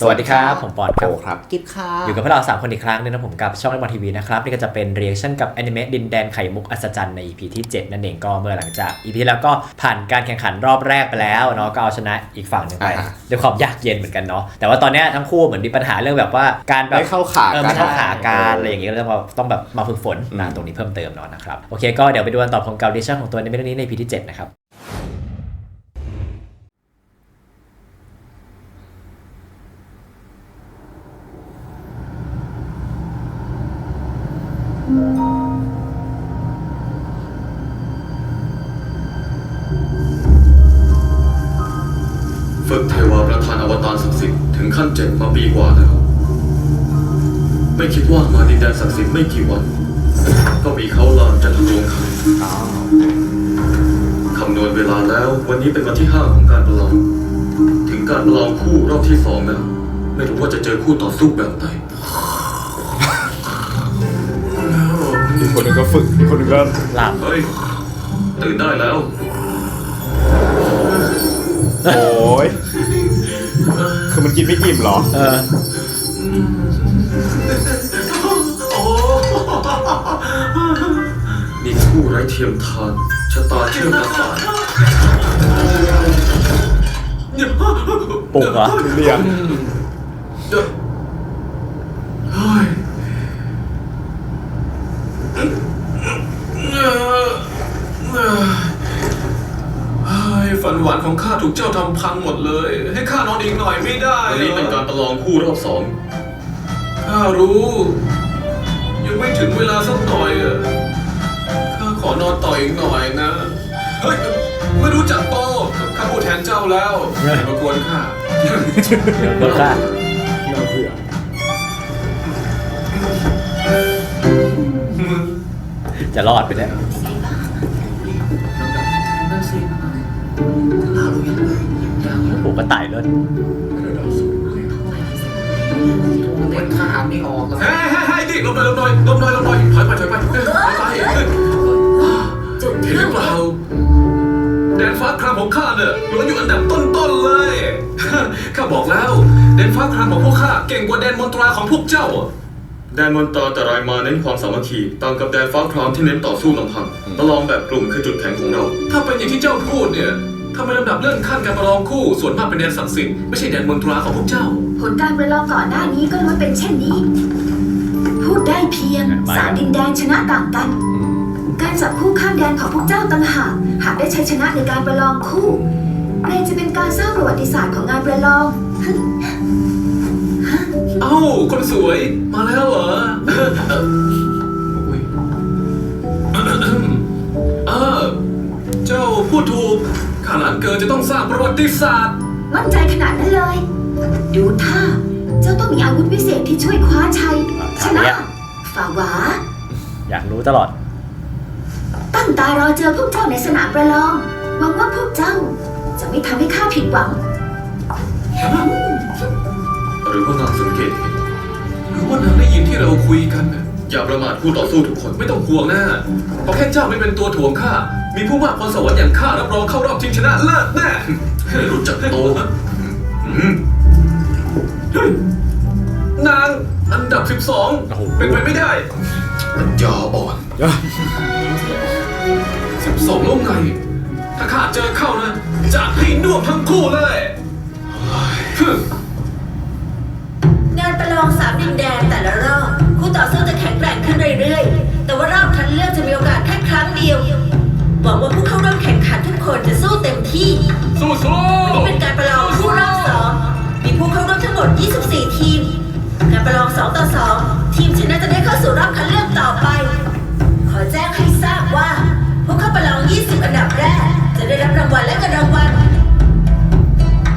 สวัสดีครับผมปอนครับโอครับ กิฟค่ะ อยู่กับพวกเรา 3 คนอีกครั้งหนึงนะผมกับช่องไอมอทีวีนะครับนี่ก็จะเป็นเรีแอคชั่นกับแอนิเมะดินแดนไข่มุกอัศจรรย์ใน EP ที่ 7 นั่นเองก็เมื่อหลังจาก EP ที่แล้วก็ผ่านการแข่งขันรอบแรกไปแล้วเนาะก็เอาชนะอีกฝั่งหนึ่งไปอ่า ด้วยความยากเย็นเหมือนกันเนาะแต่ว่าตอนเนี้ยทั้งคู่เหมือนมีปัญหาเรื่องแบบว่าการแบบ ไม่เข้าขาเออกัไม่นเข้าขาการอะไรอย่างเงี้ยก็ต้องมาต้องแบบมาฝึกฝนนะอืมตรงนี้เพิ่มเติมเนาะนะครับ โอเคก็เดี๋ยวไปดูกันต่อของเกาดิชั่นของตัวในเรื่องนี้ใน EP ที่ 7 นะครับ ฝึกเทวาประธานอวตารศักดิ์สิทธิ์ถึงขั้นเจ็ดมาปีกว่าแล้ว ไม่คิดว่ามาดินแดนศักดิ์สิทธิ์ไม่กี่วัน ก็มีเขาลามจะทะลวงเขาคำนวณเวลาแล้ว วันนี้เป็นวันที่ห้าของการประลอง ถึงการประลองคู่รอบที่สองแล้ว ไม่รู้ว่าจะเจอคู่ต่อสู้แบบไหน คนหนึงก็ฝึกอีกคนหนึงก็หลับเฮ้ย ตื่นได้แล้ว โอ้ยคือมันกินไม่อิ่มเหรอ เออ นี่คู่ไร้เทียมทานชะตาเชื่อมประสานปลุกเหรอเรียนเฮ้ยเฮ้ย ฝันหวานของข้าถูกเจ้าทำพังหมดเลย ให้ข้านอนอีกหน่อยไม่ได้วันนี้เป็นการประลองคู่รอบสองข้ารู้ ยังไม่ถึงเวลาสักหน่อยอะข้าขอนอนต่ออีกหน่อยนะ เฮ้ยไม่รู้จักโตข้าพูดแทนเจ้าแล้วอย่ามากวนข้าเดี๋ยวก็ฆ่าเราเผื่อจะรอดไปได้ ปลุกก็ไต่เลยเล่นขาไม่ออกแล้วเฮ้ยเฮ้ยเฮ้ยดิลงหน่อยลงหน่อยลงหน่อยลงหน่อยถอยไปถอยไปถอยไปเฮ้ยจุดเห็นหรือเปล่าแดนฟ้าครามของข้าเนี่ยล้วนอยู่อันดับต้นๆเลย ข้าบอกแล้วแดนฟ้าครามของพวกข้าเก่งกว่าแดนมนตราของพวกเจ้าแดนมนตราแต่รายมาเน้นความสามัคคีต่างกับแดนฟ้าครามที่เน้นต่อสู้ลำพังประลองแบบกลุ่มคือจุดแข็งของเรา ถ้าเป็นอย่างที่เจ้าพูดเนี่ย ทำไมลำดับเลื่อนขั้นการประลองคู่ ส่วนมากเป็นแดนศักดิ์สิทธิ์ไม่ใช่แดนมนตราของพวกเจ้า ผลการประลองก่อนหน้านี้ก็ล้วนเป็นเช่นนี้ พูดได้เพียงสามดินแดนชนะต่างกัน การจับคู่ข้ามแดนของพวกเจ้าต่างหากหากได้ชัยชนะในการประลองคู่เกรงจะเป็นการสร้างประวัติศาสตร์ของงานประลอง เอ้าคนสวยมาแล้วเหรอ เจ้าพูดถูก ข้าหลานเกินจะต้องสร้างประวัติศาสตร์ มั่นใจขนาดนั้นเลย ดูท่า เจ้าต้องมีอาวุธพิเศษที่ช่วยคว้าชัย ชนะฝ่าหวา อยากรู้ตลอด ตั้งตารอเจอพวกเจ้าในสนามประลอง หวังว่าพวกเจ้า จะไม่ทำให้ข้าผิดหวัง หรือว่านางสังเกตเห็นหรือว่านางได้ยินที่เราคุยกันน่ะ อย่าประมาทคู่ต่อสู้ทุกคนไม่ต้องห่วงนะเพราะแค่เจ้าไม่เป็นตัวถ่วงข้า มีผู้มากพรสวรรค์อย่างข้ารับรองเข้ารอบชิงชนะเลิศแน่ให้รู้จักโตอืมเฮ้ยนางอันดับ โอ้โห 12 เป็นไปไม่ได้ปัญญาอ่อนสิบสองลูกไง ถ้าข้าเจอเข้านะ จะให้น่วมทั้งคู่เลยฮึ่มงานประลองสามดินแดนแต่ละรอบ คู่ต่อสู้จะแข็งแกร่งขึ้นเรื่อยๆ แต่ว่ารอบคัดเลือกจะมีโอกาสแค่ครั้งเดียว หวังว่าผู้เข้าร่วมแข่งขันทุกคนจะสู้เต็มที่ สู้สู้วันนี้เป็นการประลองคู่รอบสอง มีผู้เข้าร่วมทั้งหมด 24 ทีม การประลอง 2 ต่อ 2 ทีมชนะจะได้เข้าสู่รอบคัดเลือกต่อไป ขอแจ้งให้ทราบว่า ผู้เข้าประลอง 20 อันดับแรก จะได้รับรางวัลและเงินรางวัล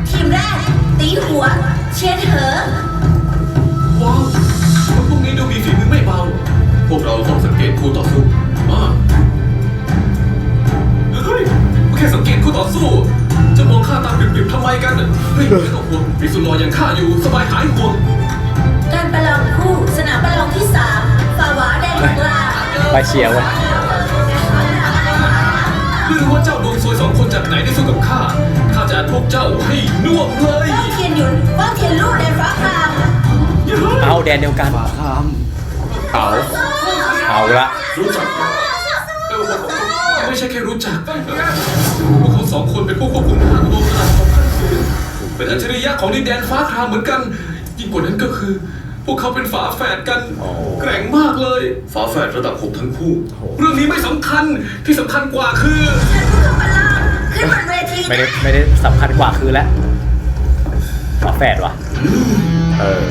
ทีมแรก ตีหัว เชียนเหอว้าวคนพวกนี้ดูมี ฝีมือไม่เบา พวกเราต้องสังเกตคู่ต่อสู้อ่าเฮ้ยแค่สังเกตคู่ต่อสู้ จะมองข้าตาปริบๆทำไมกันน่ะเฮ้ยไม่ต้องห่วงมีสุนทรอย่างข้าอยู่สบายหายห่วงการประลองคู่สนามประลองที่สามฝาหวาแดนกลางไปเชียร์เว้ยไม่รู้ว่าเจ้าดวงซวยสองคนคนจากไหนที่สู้กับข้าข้าจะอัดพวกเจ้าให้น่วมเลยว่างเทียนหยุนว่างเทียนลู่แดนฟ้าคราม เอาแดนเดียวกันเอาเอาละรู้จักเออไม่ใช่แค่รู้จักพวกเขาสองคนเป็นผู้ควบคุมทางรวมพลังของขั้นสูงเป็นอัจฉริยะของดินแดนฟ้าครามเหมือนกัน ยิ่งกว่านั้นก็คือ พวกเขาเป็นฝาแฝดกัน แกร่งมากเลย ฝาแฝดระดับหกทั้งคู่ เรื่องนี้ไม่สำคัญที่สำคัญกว่าคือเชิญผู้เข้าประลองขึ้นบนเวทีไม่ได้ไม่ได้สำคัญกว่าคือแล้วฝาแฝดวะ เออ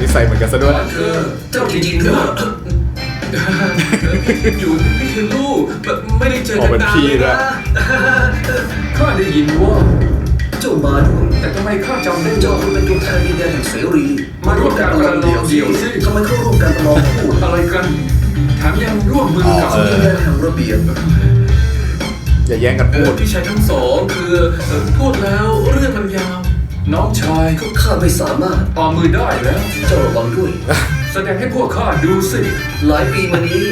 นิสัยเหมือนกันซะด้วยเออเจ้าจริงๆเหรออยู่นี่คือลูกไม่ได้เจอกันนานเลยนะ ข้าได้ยินว่า เจ้ามาด้วยแต่ทำไมข้าจำได้เจ้าเป็นตัวแทนดินแดนแห่งเสรีมาร่วมการประลองเดี่ยวสิทำไมเข้าร่วมการประลองคู่อะไรกันแถมยังร่วมมือกับ อ๋อดินแดนแห่งระเบียบอย่าแย่งกันเอพูอดพี่ชายทั้งสองคือเอ่อพูดแล้วเรื่องมันยาว น้องชายพวกข้าไม่สามารถต่อมือได้แล้ว เจ้าระวังด้วย แสดงให้พวกข้าดูสิ หลายปีมานี้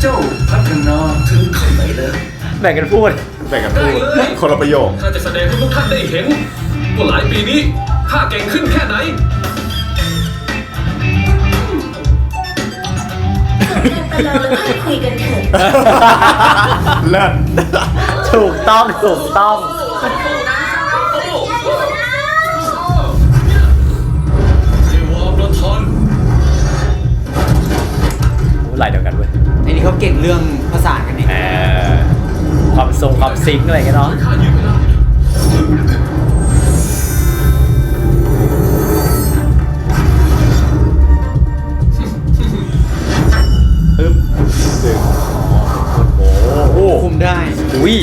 เจ้าพัฒนาถึงขั้นไหนแล้ว แบ่งกันพูด แบ่งกันพูดคนละประโยค ข้าจะแสดงให้พวกท่านได้เห็นว่าหลายปีนี้ข้าเก่งขึ้นแค่ไหน ประลองแล้วค่อยคุยกันเถอะ เลิศ ถูกต้อง ถูกต้องเท ลายเดียวกันเว้ยไอ้นี่เขาเก่งเรื่องภาษานกันนี่เออความทรงความซิงค์อะไรกันเนาะข้ายืมเวลาตึ๊บดึงโอ้โหคุมได้ อุ้ย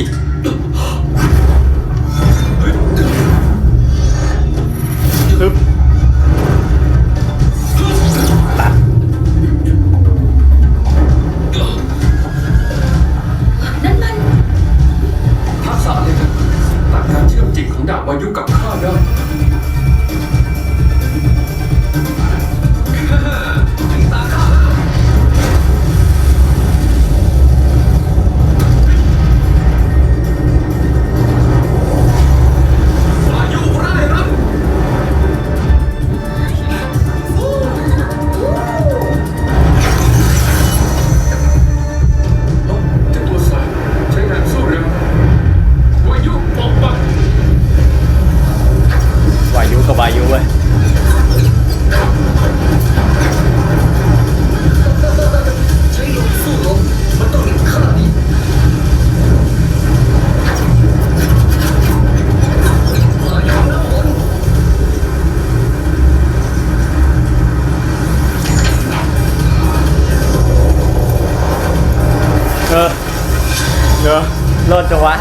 โลดจังวะ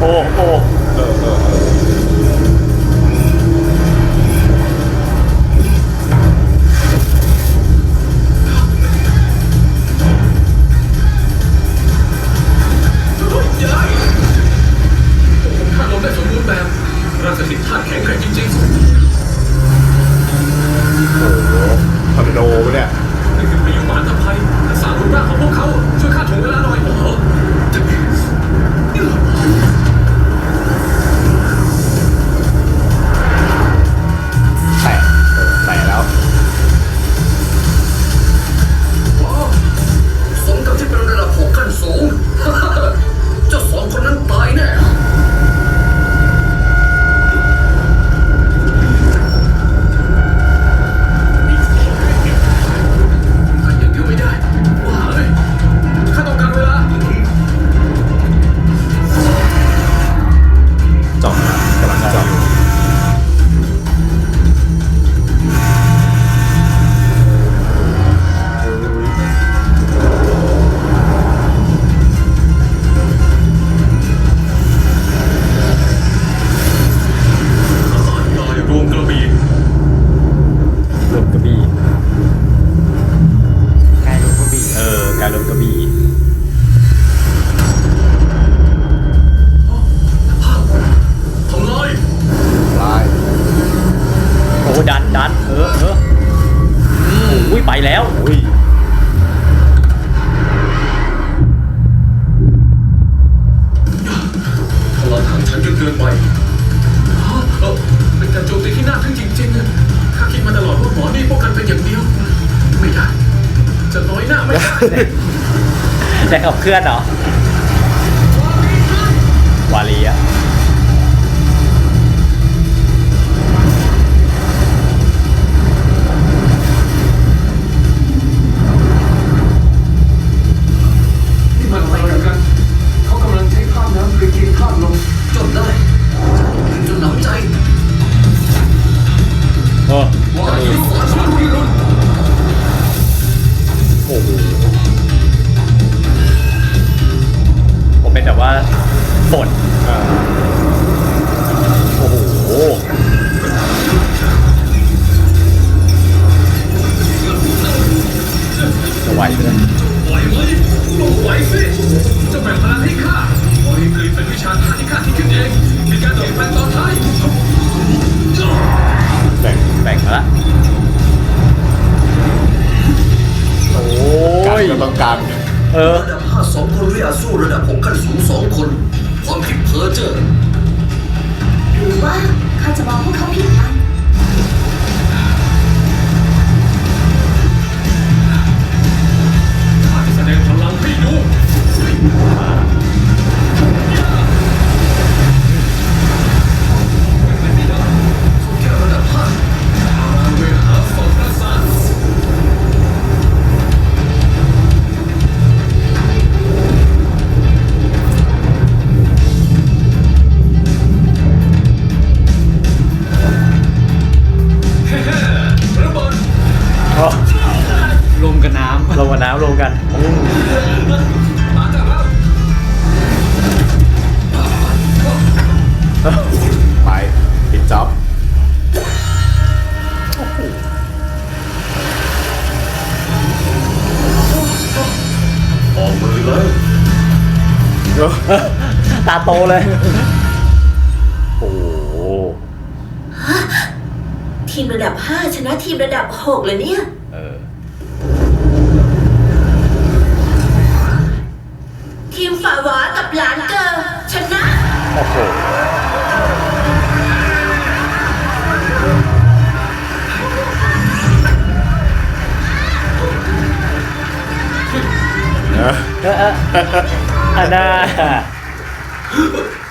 โอ้โอ้ เออเออเออ ไปแล้วอุ้ยพลังของฉันจนเกินไปเป็นการโจมตีที่น่าทึ่งจริงๆนะข้าคิดมาตลอดว่าหมอนี่ป้องกันเป็นอย่างเดียว ไม่ได้ จะน้อยหน้าไม่ได้ แต่ขับเคลื่อนเหรอ เลย โอ้โหทีมระดับ 5 ชนะทีมระดับ 6 เลยเนี่ย เออ ทีมฝ่าหวากับหลานเกอร์ชนะ โอ้โห เออเออเอออันน่า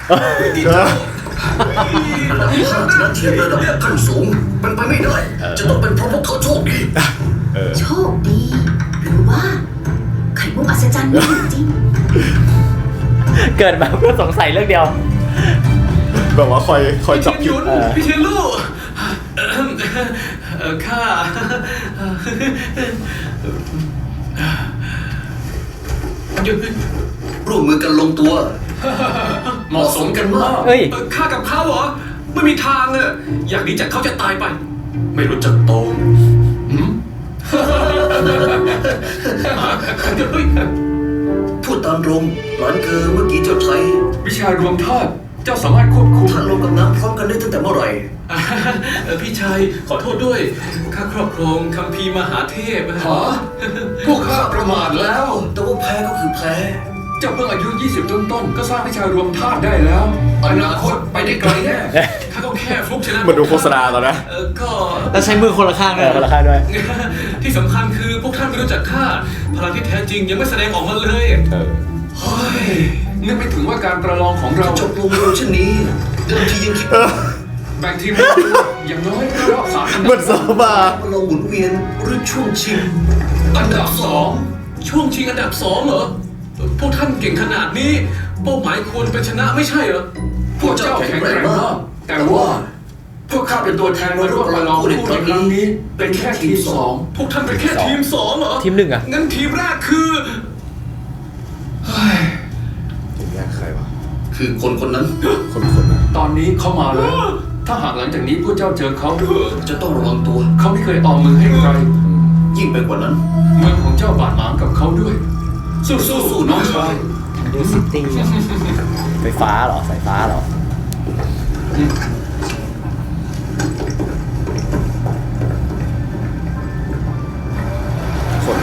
เออระดับห้าชนะทีมระดับขั้นสูงมันไปไม่ได้ จะต้องเป็นเพราะพวกเขาโชคดีโชคดี หรือว่า ไข่มุกอัศจรรย์นี่จริงเกิดมาเพื่อสงสัยเรื่องเดียวแบบว่าคอยคอยจับพี่ผิเทียนหยุนดพี่เทียนลู่เออข้าร่วมมือกันลงตัว เหมาะสมกันมากเฮ้ยเออข้ากับเขาเหรอ ไม่มีทางเลยอยากหนีจากเขาจะตายไป ไม่รู้จักโตหืมเฮ้ยพูดตามตรงหลานเกอเมื่อกี้เจ้าไทยวิชารวมธาตุเจ้าสามารถควบคุมท่านลงกับน้ำพร้อมกันได้ตั้งแต่เมื่อไหร่ อ่าเออพี่ชายขอโทษด้วย ข้าครอบครองคัมภีร์มหาเทพฮะ พวกข้าประมาทแล้ว แต่ว่าแพ้ก็คือแพ้ เจ้าเพิ่งอายุ 20ต้นๆก็สร้างวิชารวมธาตุได้แล้ว อนาคตไปได้ไกลแน่ข้าก็แค่ฟลุกชนะเหมือนดูโฆษณาตอนนะเออก็ แล้วใช้มือคนละข้างเอเลอยคนละค่ายด้วย ที่สำคัญคือพวกท่านไม่รู้จักข้าพลังที่แท้จริงยังไม่แสดงออกมาเลยเออ เฮ้ยนึกไม่ถึงว่าการประลองของเราจบลงเร็วเช่นนี้เดิมทียังคิดเอว่าอแบ่งทีมอย่างน้อยก็รอบสามอันเหมืดัอบนซาบามาลงหมุนเวียนหรือช่วงชิงอันดับสองช่วงชิงอันดับสองเหรอ พวกท่านเก่งขนาดนี้ เป้าหมายควรเป็นชนะไม่ใช่เหรอ พวกเจ้าแข็งแรงมาก แต่ว่าพวกข้าเป็นตัวแทนมาร่วมประลองคู่ในครั้งนี้ เป็นแค่ทีมสอง พวกท่านเป็นแค่ทีมสองเหรอ ทีมหนึ่งอะงั้นทีมแรกคือเฮ้ยผมแยกใครวะคือคนคนนั้น คนคนนั้น ตอนนี้เขามาแล้ว ถ้าหากหลังจากนี้พวกเจ้าเจอเขา จะต้องระวังตัว เขาไม่เคยออมมือให้ใคร ยิ่งไปกว่านั้น เมืองของเจ้าบาดหมางกับเขาด้วย สู้ๆสู้ๆน้องชาย ดูซิตี้ไฟฟ้าเหรอสายฟ้าเหรอคน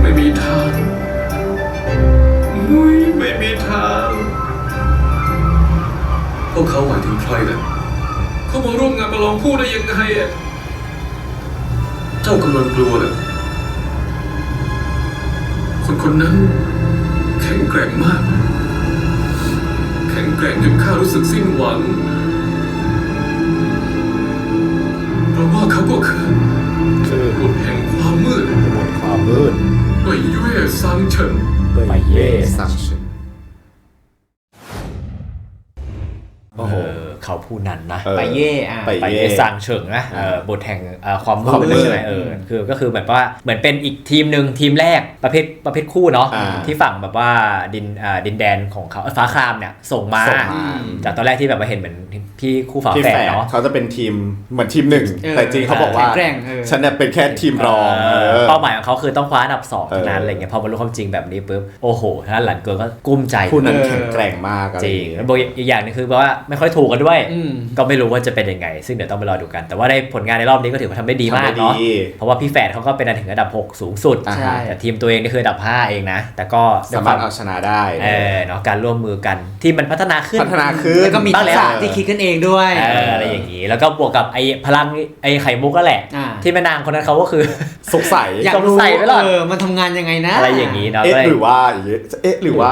ไม่มีทางมุ้ยไม่มีทาง พวกเขาหมายถึงใครเลยเขามาร่วมงานประลองคู่ได้ยังไงอะจจ้ากำลังกลัวเหรอ คนคนนั้น แข็งแกร่งมาก แข็งแกร่งจนข้ารู้สึกสิ้นหวัง เพราะว่าเขาก็คือคือบุตรแห่งความมืด หมดความมืดเว่ยเย่ซังเฉิน ไปเย่ซังชิน เขาผู้นั้นนะออไปเย่อะไปไปเย่เย่ซางเฉิงนะเออบทแห่งเอ่อความมืความมืดดใช่ไหมเออคือก็คือแบบว่าเหมือนเป็นอีกทีมหนึ่งทีมแรกประเภทประเภทคู่เนาะอ่าที่ฝั่งแบบว่าดินอ่าดินแดนของเขาเอ้ยฟ้าครามเนี่ยส่งมาส่งมา จากตอนแรกที่แบบว่าเห็นเหมือนพี่คู่ฝาที่แฝแฝดดเนาะเขาจะเป็นทีมเหมือนทีมหนึ่งเออแต่จริงเขาบอกว่าแข็งแกร่งเออฉันเนี่ยเป็นแค่ทีมรองเออเออเป้าหมายของเขาคือต้องคว้าอันดับสองเออเท่านั้นอะไรเงี้ยพอมารู้ความจริงแบบนี้ปุ๊บโอ้โหท่านหลันเกินก็กุ้มใจผู้นั้นเออแข็งแกร่งมากอะไจริงอย่าแล้วเยบอกอีกอย่างหนึงคือแบบว่าไม่ค่อยถูกกันด้วยอืมก็ไม่รู้ว่าจะเป็นยังไง ซึ่งเดี๋ยวต้องไปรอดูกัน แต่ว่าได้ผลงานในรอบนี้ก็ถือว่าทำได้ดีมากทำได้เนาะดีเพราะว่าพี่แฝดเขาก็เป็นอันถึงอันดับ 6 สูงสุดอ่าใช่แต่ทีมตัวเองนี่คืออันดับ 5 เองนะ แต่ก็ด้วสายคมารถวามเอาชนะได้เออเนาะการร่วมมือกันที่มันพัฒนาขึ้นพัฒนาขึ้นแล้วก็มีบ้าทังกแล้วษะที่คิดกันเองด้วยเอออะไรอย่างนี้แล้วก็บวกกับไอ้พลังไอ้ไข่มุกก็แหละอ่าที่แม่นางคนนั้นเขาก็คือสงสัยอยากสงรู้สัยไหมล่ะเออมันทำงานยังไงนะอะไรอย่างนี้เนาะเอ๊ะก็เลยหรือว่าอย่างเงี้ยเอ๊ะหรือว่า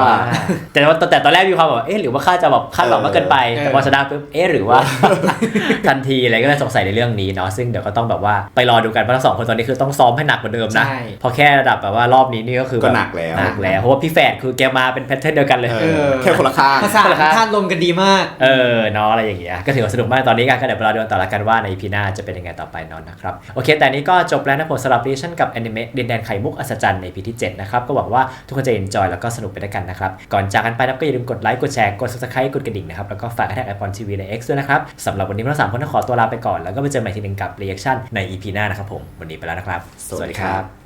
แต่ว่าแต่ตอนแรกมีความแบบเอ๊ะหรือว่าข้าจะแบบคาดหวังมากเกินไปเออแต่พอชนะปุ๊บเอ๊ะหรือว่า ทันทีอะไรก็เลยสงสัยในเรื่องนี้เนาะซึ่งเดี๋ยวก็ต้องแบบว่าไปรอดูกันเพราะทั้งสองคนตอนนี้คือต้องซ้อมให้หนักกว่าเดิมนะใช่พอแค่ระดับแบบว่ารอบนี้นี่ก็คือก็บบหนักแล้ว หนักแล้วเพราะว่าพี่แฝดคือแกมาเป็นแพทเทิร์นเดียวกันเลย เอเอออแค่คนละข้าง ภาษาเหรอครับธาตุลมกันดีมาก เออเนาะอะไรอย่างเงี้ยก็ถือว่าสนุกมากตอนนี้กันก็เดี๋ยวไปรอดูกันต่อละกันว่าในพีหน้าจะเป็นยังไงต่อไปเนอนนะครับ โอเค แต่นี้ก็จบแล้วนะผมสำหรับรีชั่นกับแอนิเมะดินแดนไข่มุกอัศจรรย์ในพีที่ 7 นะครับ ก็หวังว่าทุกคนจะเอนจอยแล้วก็สนุกไปด้วยกันนะครับ ก่อนจากกันไปนะครับก็อย่าลืมกดไลค์กดแชร์กด subscribe กดกระดิ่งนะครับแล้วก็ฝากแท็กไอพอนทีวีใน X ด้วยนะครับสำหรับวันนี้พวกเราสามคนต้องขอตัวลาไปก่อนแล้วก็ไปเจอกันใหม่ทีหนึงกับรีแอคชั่นใน EP หน้านะครับผมวันนี้ไปแล้วนะครับ สวัสดีครับ